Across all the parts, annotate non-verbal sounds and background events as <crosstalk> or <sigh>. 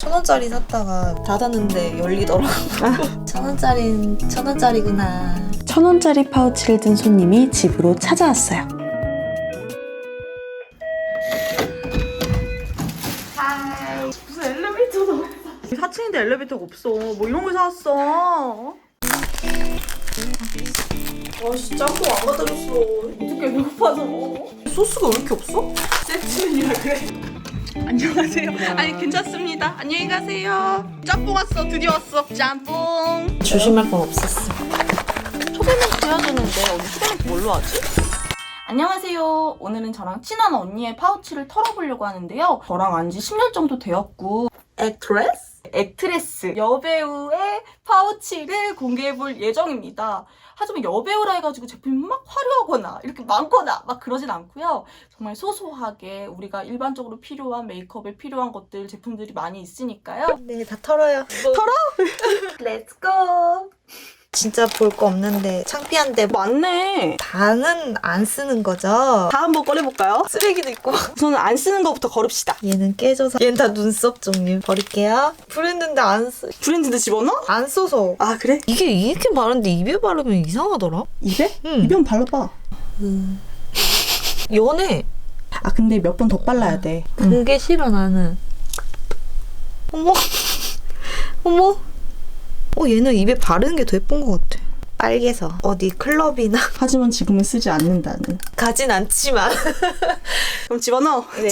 천 원짜리 샀다가 닫았는데 열리더라고. <laughs> 천 원짜리는 천 원짜리구나. 천 원짜리 파우치를 든 손님이 집으로 찾아왔어요. 무슨 엘리베이터도 없어. 4층인데 엘리베이터가 없어. 뭐 이런 걸 사왔어. 아씨 짬뽕 안 갖다 줬어. 어떻게 배고파서. 소스가 왜 이렇게 없어? 세트 메뉴라 그래. 안녕하세요. 아니 괜찮습니다. 안녕히 가세요. 짬뽕 왔어. 드디어 왔어. 짬뽕. 조심할 건 없었어. 초대멘트 해야 되는데 언니 초대멘트 뭘로 하지? 안녕하세요. 오늘은 저랑 친한 언니의 파우치를 털어보려고 하는데요. 저랑 안지 10년 정도 되었고 액트레스? 액트레스 여배우의 파우치를 공개해 볼 예정입니다. 하지만 여배우라 해가지고 제품이 막 화려하거나 이렇게 많거나 막 그러진 않고요. 정말 소소하게 우리가 일반적으로 필요한 메이크업에 필요한 것들 제품들이 많이 있으니까요. 네, 다 털어요. 털어? <laughs> 렛츠고. 진짜 볼 거 없는데 창피한데 맞네. 다는 안 쓰는 거죠. 다 한번 꺼내볼까요? 쓰레기도 있고. <laughs> 우선은 안 쓰는 것부터 거릅시다. 얘는 깨져서 얘는 다 눈썹 종류 버릴게요. 브랜드인데 안 쓰. 브랜드도 집어넣어? 안 써서. 아 그래? 이게 이렇게 많은데 입에 바르면 이상하더라. 입에? 응. 입에 한번 발라봐. 연해. 아 근데 몇 번 더 발라야 돼. 그게 싫어 나는. 어머. <laughs> 어머. 어 얘는 입에 바르는 게 더 예쁜 것 같아. 빨개서 어디 클럽이나 <laughs> 하지만 지금은 쓰지 않는다는. 가진 않지만. <laughs> 그럼 집어넣어. 네.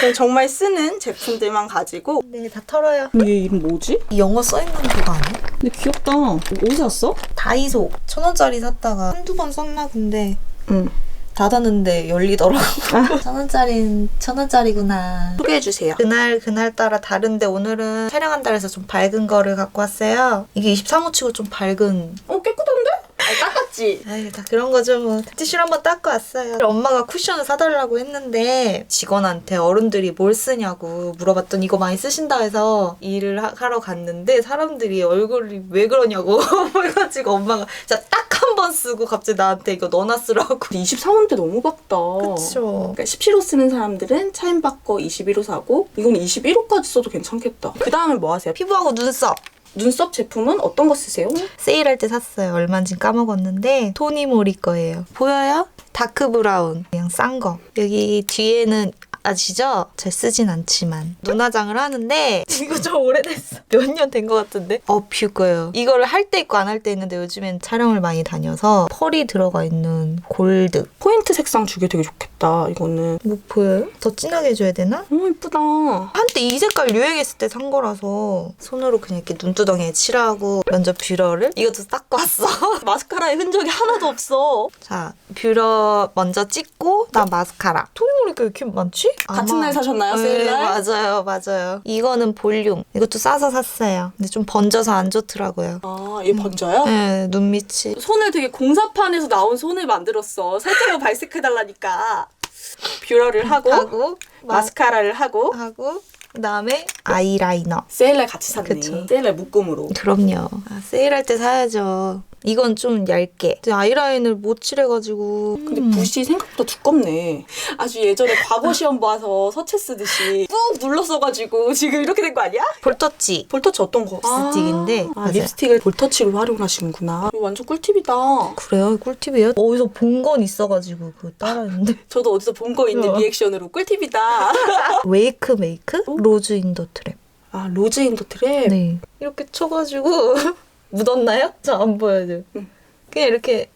그럼 정말 쓰는 제품들만 가지고. 네, 다 털어요. 얘 이름 뭐지? 이 영어 써 있는 그거 아니야? 근데 귀엽다. 어디서 샀어? 다이소 천 원짜리 샀다가 한두 번 썼나 근데 응. 닫았는데 열리더라고. <laughs> 천 원짜리는 천 원짜리구나. 소개해 주세요. 그날 그날 따라 다른데 오늘은 촬영한다 해서 좀 밝은 거를 갖고 왔어요. 이게 23호 치고 좀 밝은. 어 깨끗한데? 아니 닦았지. 아유 다 그런 거죠 뭐. 티슈를 한번 닦고 왔어요. 엄마가 쿠션을 사달라고 했는데 직원한테 어른들이 뭘 쓰냐고 물어봤더니 이거 많이 쓰신다 해서 일을 하, 하러 갔는데 사람들이 얼굴이 왜 그러냐고 <laughs> 해가지고 엄마가 진짜 딱 한 번 쓰고 갑자기 나한테 이거 너나 쓰라고. 23호인데 너무 박다. 그쵸. 그러니까 17호 쓰는 사람들은 차임 바꿔 21호 사고 이건 21호까지 써도 괜찮겠다. 그 다음에 뭐 하세요? 피부하고 눈썹. 눈썹 제품은 어떤 거 쓰세요? 세일할 때 샀어요. 얼마인지 까먹었는데 토니모리 거예요. 보여요? 다크 브라운. 그냥 싼 거. 여기 뒤에는 아시죠? 잘 쓰진 않지만 눈화장을 하는데 <laughs> 이거 좀 오래됐어. 몇 년 된 것 같은데? 어퓨 거예요. 이거를 할 때 있고 안 할 때 있는데 요즘엔 촬영을 많이 다녀서 펄이 들어가 있는 골드. 포인트 색상 주기 되게 좋겠다. 이거는. 뭐 보여요? 더 진하게 해줘야 되나? 너무 예쁘다. 한때 이 색깔 유행했을 때 산 거라서 손으로 그냥 이렇게 눈두덩이에 칠하고 먼저 뷰러를 이것도 닦고 왔어. <laughs> 마스카라에 흔적이 하나도 없어. 자, 뷰러 먼저 찍고 나 마스카라. 토니모리가 이렇게 많지? 같은 아마- 날 사셨나요? 네, 세일날? 맞아요, 맞아요. 이거는 볼륨. 이것도 싸서 샀어요. 근데 좀 번져서 안 좋더라고요. 아, 얘 번져요? 네, 눈 밑이. 손을 되게 공사판에서 나온 손을 만들었어. 살짝만 <laughs> 발색해달라니까. 뷰러를 하고, 하고 마스카라를 하고, 하고 그다음에 아이라이너. 세일날 같이 샀네. 그쵸. 세일날 묶음으로. 그럼요. 아, 세일할 때 사야죠. 이건 좀 얇게. 근데 아이라인을 못 칠해가지고. 근데 음. 붓이 생각보다 두껍네. 아주 예전에 과거 시험 봐서 서체 쓰듯이 꾹 눌렀어가지고 지금 이렇게 된 거 아니야? 볼터치. 볼터치 어떤 거? 립스틱인데. 아, 맞아요. 립스틱을 볼터치로 활용하시는구나. 이거 완전 꿀팁이다. 그래요? 꿀팁이에요? 어디서 본 건 있어가지고 그거 따라했는데. <laughs> 저도 어디서 본 거 있는 우와. 리액션으로 꿀팁이다. <laughs> 웨이크 메이크? 로즈 인 더 트랩. 아, 로즈 인더 트랩? 네. 이렇게 쳐가지고 <laughs> 묻었나요? 저 안 보여요. 응. 그냥 이렇게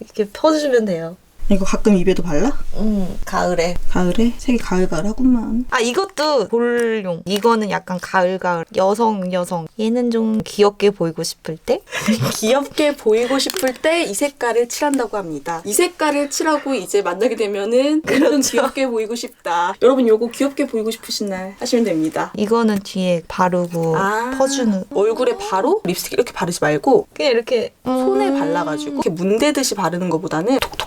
이렇게 펴주시면 돼요. 이거 가끔 입에도 발라? 음, 가을에. 가을에? 색이 가을가을하구만. 아 이것도 볼용. 이거는 약간 가을 가을. 여성 여성. 얘는 좀 귀엽게 보이고 싶을 때. <laughs> 귀엽게 보이고 싶을 때 이 색깔을 칠한다고 합니다. 이 색깔을 칠하고 이제 만나게 되면은 그런 귀엽게 보이고 싶다. 여러분 요거 귀엽게 보이고 싶으신 날 하시면 됩니다. 이거는 뒤에 바르고 아. 퍼주는. 얼굴에 바로 립스틱 이렇게 바르지 말고 그냥 이렇게 손에 음. 발라가지고 이렇게 문대듯이 바르는 것보다는 이렇게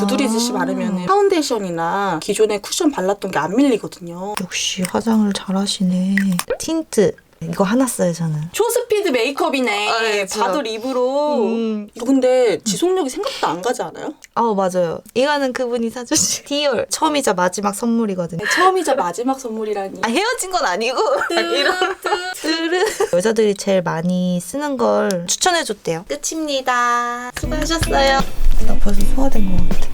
두드리듯이 아. 바르면 파운데이션이나 기존에 쿠션 발랐던 게 안 밀리거든요. 역시 화장을 잘하시네. 틴트. 이거 하나 써요 저는. 초스피드 메이크업이네. 아, 네, 저- 바도 립으로. 음. 이거 근데 지속력이 생각보다 안 가지 않아요? 어 맞아요. 이거는 그분이 사주신 <laughs> 디올 처음이자 마지막 선물이거든요. 처음이자 마지막 선물이라니. 아, 헤어진 건 아니고 이런 뜨르 <laughs> 여자들이 제일 많이 쓰는 걸 추천해줬대요. 끝입니다. 수고하셨어요. 나 벌써 소화된 것 같아.